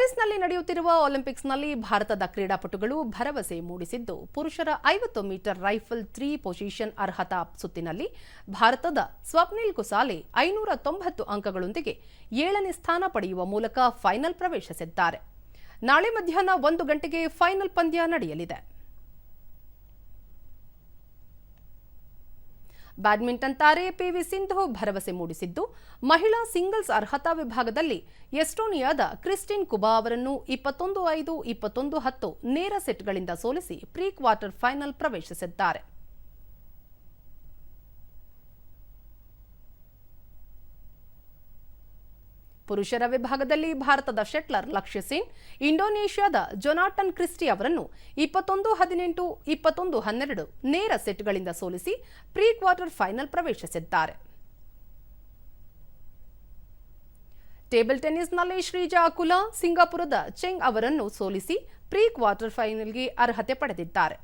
ಪ್ಯಾರಿಸ್ನಲ್ಲಿ ನಡೆಯುತ್ತಿರುವ ಒಲಿಂಪಿಕ್ಸ್ನಲ್ಲಿ ಭಾರತದ ಕ್ರೀಡಾಪಟುಗಳು ಭರವಸೆ ಮೂಡಿಸಿದ್ದು, ಪುರುಷರ ಐವತ್ತು ಮೀಟರ್ ರೈಫಲ್ ತ್ರೀ ಪೊಸಿಷನ್ ಅರ್ಹತಾ ಸುತ್ತಿನಲ್ಲಿ ಭಾರತದ ಸ್ವಪ್ನಿಲ್ ಕುಸಾಲೆ ಐನೂರ ತೊಂಬತ್ತು ಅಂಕಗಳೊಂದಿಗೆ ಏಳನೇ ಸ್ಥಾನ ಪಡೆಯುವ ಮೂಲಕ ಫೈನಲ್ ಪ್ರವೇಶಿಸಿದ್ದಾರೆ. ನಾಳೆ ಮಧ್ಯಾಹ್ನ ಒಂದು ಗಂಟೆಗೆ ಫೈನಲ್ ಪಂದ್ಯ ನಡೆಯಲಿದೆ. ಬ್ಯಾಡ್ಮಿಂಟನ್ ತಾರೆ ಪಿವಿ ಸಿಂಧು ಭರವಸೆ ಮೂಡಿಸಿದ್ದು, ಮಹಿಳಾ ಸಿಂಗಲ್ಸ್ ಅರ್ಹತಾ ವಿಭಾಗದಲ್ಲಿ ಎಸ್ಟೋನಿಯಾದ ಕ್ರಿಸ್ಟಿನ್ ಕುಬಾ ಅವರನ್ನು ಇಪ್ಪತ್ತೊಂದು ಐದು, ಇಪ್ಪತ್ತೊಂದು ಹತ್ತು ನೇರ ಸೆಟ್ಗಳಿಂದ ಸೋಲಿಸಿ ಪ್ರೀ ಕ್ವಾರ್ಟರ್ ಫೈನಲ್ ಪ್ರವೇಶಿಸಿದ್ದಾರೆ. ಪುರುಷರ ವಿಭಾಗದಲ್ಲಿ ಭಾರತದ ಶೆಟ್ಲರ್ ಲಕ್ಷ್ಯ ಸೇನ್, ಇಂಡೋನೇಷ್ಯಾದ ಜೊನಾಟನ್ ಕ್ರಿಸ್ಟಿ ಅವರನ್ನು ಇಪ್ಪತ್ತೊಂದು ಹದಿನೆಂಟು, ಇಪ್ಪತ್ತೊಂದು ಹನ್ನೆರಡು ನೇರ ಸೆಟ್ಗಳಿಂದ ಸೋಲಿಸಿ ಪ್ರೀ ಕ್ವಾರ್ಟರ್ ಫೈನಲ್ ಪ್ರವೇಶಿಸಿದ್ದಾರೆ. ಟೇಬಲ್ ಟೆನ್ನಿಸ್ನಲ್ಲಿ ಶ್ರೀಜಾ ಅಕುಲಾ, ಸಿಂಗಾಪುರದ ಚೆಂಗ್ ಅವರನ್ನು ಸೋಲಿಸಿ ಪ್ರೀ ಕ್ವಾರ್ಟರ್ ಫೈನಲ್ಗೆ ಅರ್ಹತೆ ಪಡೆದಿದ್ದಾರೆ.